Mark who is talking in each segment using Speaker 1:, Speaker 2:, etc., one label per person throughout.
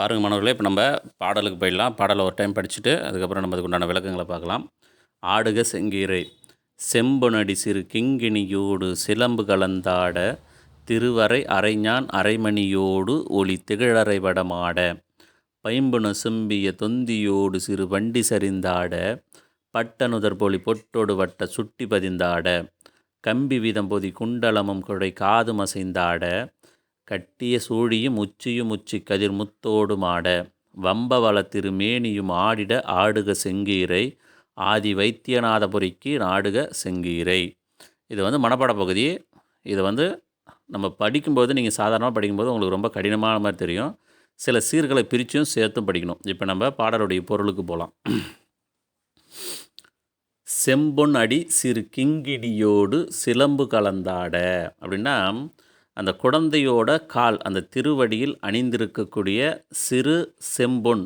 Speaker 1: பாருங்கள் மாணவர்களே இப்போ நம்ம பாடலுக்கு போயிடலாம். பாடலை ஒரு டைம் படிச்சுட்டு அதுக்கப்புறம் நம்ம அதுக்குண்டான விளக்கங்களை பார்க்கலாம். ஆடுக செங்கீரை செம்பொனடி சிறு கிங்கிணியோடு சிலம்பு கலந்தாட திருவரை அரைஞான் அரைமணியோடு ஒளி திகழறை வடமாட பைம்புன செம்பிய தொந்தியோடு சிறு வண்டி சரிந்தாட பட்டனுதர் பொலி பொட்டோடு வட்ட சுட்டி பதிந்தாட கம்பி வீதம் பொதி குண்டலமும் கொடை காதும் அசைந்தாட கட்டிய சூழியும் உச்சியும் உச்சி கதிர் முத்தோடுமாட வம்பவள திருமேனியும் ஆடிட ஆடுக செங்கீரை ஆதி வைத்தியநாதபுரிக்கு நாடுக செங்கீரை. இது வந்து மனப்பாட பகுதி. இதை வந்து நம்ம படிக்கும்போது நீங்கள் சாதாரணமாக படிக்கும்போது உங்களுக்கு ரொம்ப கடினமான மாதிரி தெரியும். சில சீர்களை பிரித்தும் சேர்த்தும் படிக்கணும். இப்போ நம்ம பாடலுடைய பொருளுக்கு போகலாம் செம்பொன் அடி சிறு கிங்கிடியோடு சிலம்பு கலந்தாட அப்படின்னா அந்த குழந்தையோட கால் அந்த திருவடியில் அணிந்திருக்கக்கூடிய சிறு செம்பொன்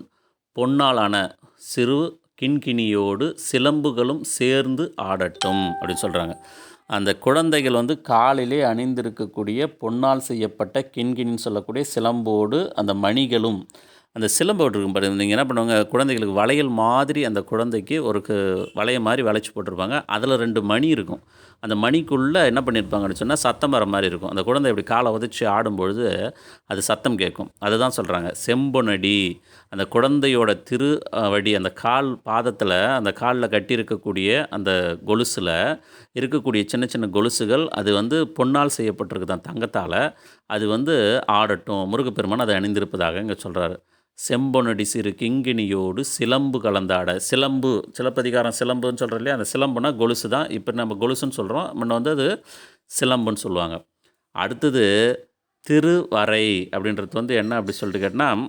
Speaker 1: பொன்னாலான சிறு கிண்கிணியோடு சிலம்புகளும் சேர்ந்து ஆடட்டும் அப்படின்னு சொல்கிறாங்க அந்த குழந்தைகள் வந்து காலிலே அணிந்திருக்கக்கூடிய பொன்னால் செய்யப்பட்ட கிண்கிணின்னு சொல்லக்கூடிய சிலம்போடு அந்த மணிகளும் அந்த சிலம்பு இருக்கும் பாரு. நீங்கள் என்ன பண்ணுவாங்க குழந்தைகளுக்கு வளையல் மாதிரி அந்த குழந்தைக்கு ஒரு க வளைய மாதிரி வளைச்சி போட்டிருப்பாங்க. அதில் ரெண்டு மணி இருக்கும். அந்த மணிக்குள்ளே என்ன பண்ணியிருப்பாங்கன்னு சொன்னால் சத்தம் வர மாதிரி இருக்கும். அந்த குழந்தை இப்படி காலை உதச்சி ஆடும்பொழுது அது சத்தம் கேட்கும். அதுதான் சொல்கிறாங்க செம்பொனடி அந்த குழந்தையோட திரு வடி அந்த கால் பாதத்தில் அந்த காலில் கட்டியிருக்கக்கூடிய அந்த கொலுசில் இருக்கக்கூடிய சின்ன சின்ன கொலுசுகள் அது வந்து பொன்னால் செய்யப்பட்டிருக்கு தான் தங்கத்தால். அது வந்து ஆடட்டும். முருகப்பெருமான் அதை அணிந்திருப்பதாக இங்கே சொல்கிறாரு செம்பொனடி சிறு கிங்கிணியோடு சிலம்பு கலந்தாட சிலம்பு சிலப்பதிகாரம் சிலம்புன்னு சொல்கிறோம் இல்லையா? அந்த சிலம்புனா கொலுசு தான். இப்போ நம்ம கொலுசுன்னு சொல்கிறோம் முன்ன வந்து அது சிலம்புன்னு சொல்லுவாங்க. அடுத்தது திருவரை அப்படின்றது வந்து என்ன அப்படி சொல்லிட்டு கேட்டால்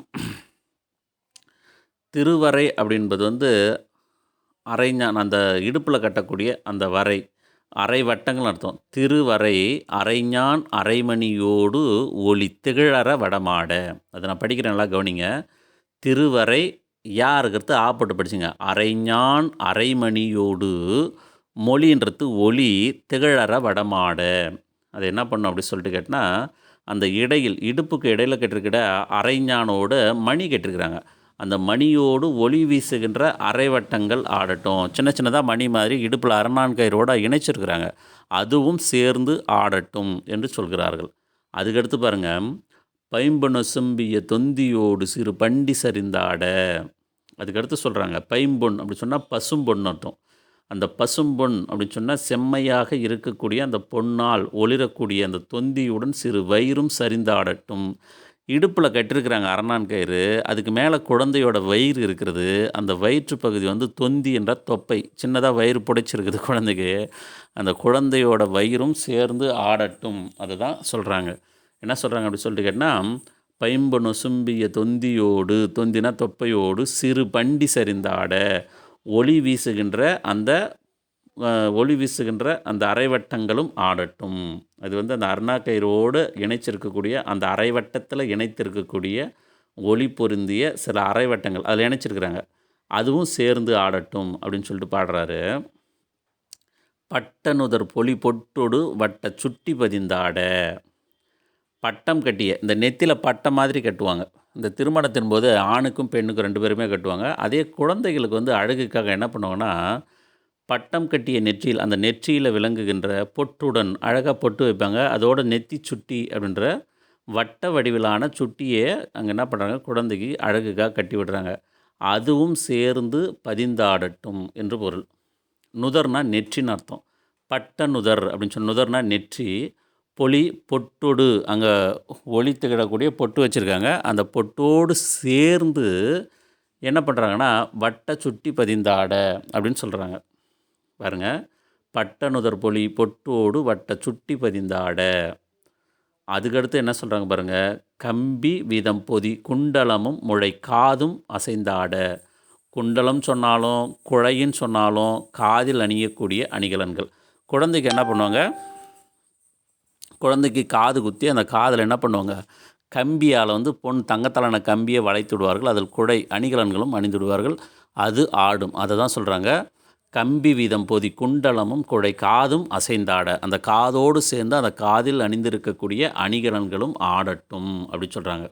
Speaker 1: திருவரை அப்படின்பது வந்து அரைஞான் அந்த இடுப்பில் கட்டக்கூடிய அந்த வரை. அரை வட்டங்கள் அர்த்தம். திருவரை அரைஞான் அரைமணியோடு ஒளி திகழற வடமாட. அதை நான் படிக்கிறேன் நல்லா கவனிங்க. திருவரை யாருக்கிறது ஆப்பட்டு படிச்சுங்க. அரைஞான் அரைமணியோடு மொழின்றது ஒளி திகழற வடமாட. அது என்ன பண்ணும் அப்படி சொல்லிட்டு கேட்டால் அந்த இடையில் இடுப்புக்கு இடையில் கட்டிருக்கிற அரைஞானோடு மணி கேட்டிருக்கிறாங்க. அந்த மணியோடு ஒளி வீசுகின்ற அரைவட்டங்கள் ஆடட்டும். சின்ன சின்னதாக மணி மாதிரி இடுப்பில் அரணான் கயிறோட இணைச்சிருக்கிறாங்க. அதுவும் சேர்ந்து ஆடட்டும் என்று சொல்கிறார்கள். அதுக்கடுத்து பாருங்கள் பைம்பொன செம்பிய தொந்தியோடு சிறு பண்டி சரிந்தாட. அதுக்கடுத்து சொல்கிறாங்க பைம்பொன் அப்படி சொன்னால் பசும்பொன் அர்த்தம். அந்த பசும்பொன் அப்படின்னு சொன்னால் செம்மையாக இருக்கக்கூடிய அந்த பொன்னால் ஒளிரக்கூடிய அந்த தொந்தியுடன் சிறு வயிறும் சரிந்தாடட்டும். இடுப்பில் கட்டிருக்கிறாங்க அரணான் கயிறு அதுக்கு மேலே குழந்தையோட வயிறு இருக்கிறது. அந்த வயிற்று பகுதி வந்து தொந்தி என்ற தொப்பை சின்னதாக வயிறு புடைச்சிருக்குது குழந்தைக்கு. அந்த குழந்தையோட வயிறும் சேர்ந்து ஆடட்டும். அதுதான் சொல்கிறாங்க என்ன சொல்கிறாங்க அப்படி சொல்லிட்டு கேட்டால் பைம்பு நொசும்பிய தொந்தியோடு தொந்தினா தொப்பையோடு சிறு பண்டி சரிந்தாட ஒளி வீசுகின்ற அந்த ஒளி வீசுகின்ற அந்த அரைவட்டங்களும் ஆடட்டும். அது வந்து அந்த அருணாக்கயிறோடு இணைச்சிருக்கக்கூடிய அந்த அரைவட்டத்தில் இணைத்திருக்கக்கூடிய ஒளி பொருந்திய சில அரைவட்டங்கள் அதில் இணைச்சிருக்கிறாங்க. அதுவும் சேர்ந்து ஆடட்டும் அப்படின்னு சொல்லிட்டு பாடுறாரு. பட்டனுதர் பொலி பொட்டொடு வட்ட சுட்டி பதிந்தாட பட்டம் கட்டிய இந்த நெத்தியில் பட்டம் மாதிரி கட்டுவாங்க. இந்த திருமணத்தின் போது ஆணுக்கும் பெண்ணுக்கும் ரெண்டு பேருமே கட்டுவாங்க. அதே குழந்தைகளுக்கு வந்து அழகுக்காக என்ன பண்ணுவாங்கன்னா பட்டம் கட்டிய நெற்றியில் அந்த நெற்றியில் விளங்குகின்ற பொட்டுடன் அழகாக பொட்டு வைப்பாங்க. அதோட நெத்தி சுட்டி அப்படின்ற வட்ட வடிவிலான சுட்டியை அங்கே என்ன பண்ணுறாங்க குழந்தைக்கு அழகுக்காக கட்டி விடுறாங்க. அதுவும் சேர்ந்து பதிந்தாடட்டும் என்று பொருள். நுதர்னா நெற்றின்னு அர்த்தம். பட்ட நுதர் அப்படின்னு சொன்ன நுதர்னா நெற்றி. பொலி பொட்டோடு அங்கே ஒளி திகழக்கூடிய பொட்டு வச்சுருக்காங்க. அந்த பொட்டோடு சேர்ந்து என்ன பண்ணுறாங்கன்னா வட்ட சுட்டி பதிந்தாட அப்படின்னு சொல்கிறாங்க பாருங்க. பட்டனுதர் பொலி பொட்டோடு வட்ட சுட்டி பதிந்தாட அதுக்கடுத்து என்ன சொல்கிறாங்க பாருங்க. கம்பி வீதம் பொதி குண்டலமும் முளை காதும் அசைந்தாட குண்டலம் சொன்னாலும் குழையின்னு சொன்னாலும் காதில் அணியக்கூடிய அணிகலன்கள். குழந்தைக்கு என்ன பண்ணுவாங்க? குழந்தைக்கு காது குத்தி அந்த காதில் என்ன பண்ணுவாங்க? கம்பியால் வந்து பொன் தங்கத்தலான கம்பியை வளைத்து விடுவார்கள். அதில் குடை அணிகலன்களும் அணிந்து விடுவார்கள். அது ஆடும். அதை தான் சொல்கிறாங்க கம்பி வீதம் பொதி குண்டலமும் குடை காதும் அசைந்தாட. அந்த காதோடு சேர்ந்து அந்த காதில் அணிந்திருக்கக்கூடிய அணிகலன்களும் ஆடட்டும் அப்படி சொல்கிறாங்க